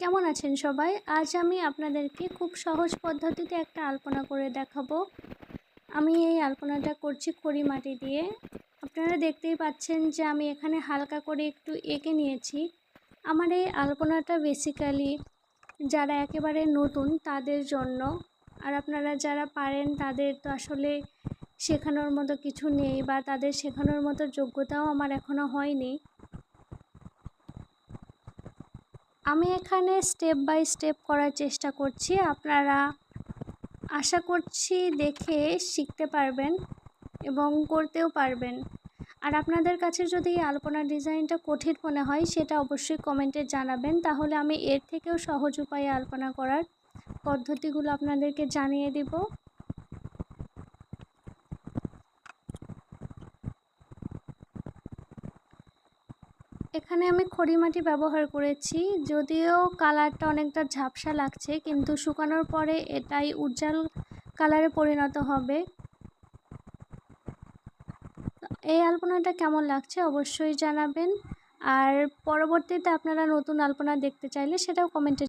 কেমন আছেন সবাই? আজ আমি আপনাদেরকে খুব সহজ পদ্ধতিতে একটা আলপনা করে দেখাবো। আমি এই আলপনাটা করছি খড়ি মাটি দিয়ে। আপনারা দেখতেই পাচ্ছেন যে আমি এখানে হালকা করে একটু এঁকে নিয়েছি। আমার এই আলপনাটা বেসিক্যালি যারা একেবারে নতুন তাদের জন্য। আর আপনারা যারা পারেন তাদের তো আসলে শেখানোর মতো কিছু নেই বা তাদের শেখানোর মতো যোগ্যতাও আমার এখনও হয়নি। আমি এখানে স্টেপ বাই স্টেপ করার চেষ্টা করছি। আপনারা আশা করছি দেখে শিখতে পারবেন এবং করতেও পারবেন। আর আপনাদের কাছে যদি এই আলপনা ডিজাইনটা কঠিন মনে হয়, সেটা অবশ্যই কমেন্টে জানাবেন। তাহলে আমি এর থেকেও সহজ উপায়ে আলপনা করার পদ্ধতিগুলো আপনাদেরকে জানিয়ে দিব। এখানে আমি খড়ি মাটি ব্যবহার করেছি। যদিও কালারটা অনেকটা ঝাপসা লাগছে, কিন্তু শুকানোর পরে এটাই উজ্জ্বল কালারে পরিণত হবে। এই আলপনাটা কেমন লাগছে অবশ্যই জানাবেন। আর পরবর্তীতে আপনারা নতুন আলপনা দেখতে চাইলে সেটাও কমেন্টে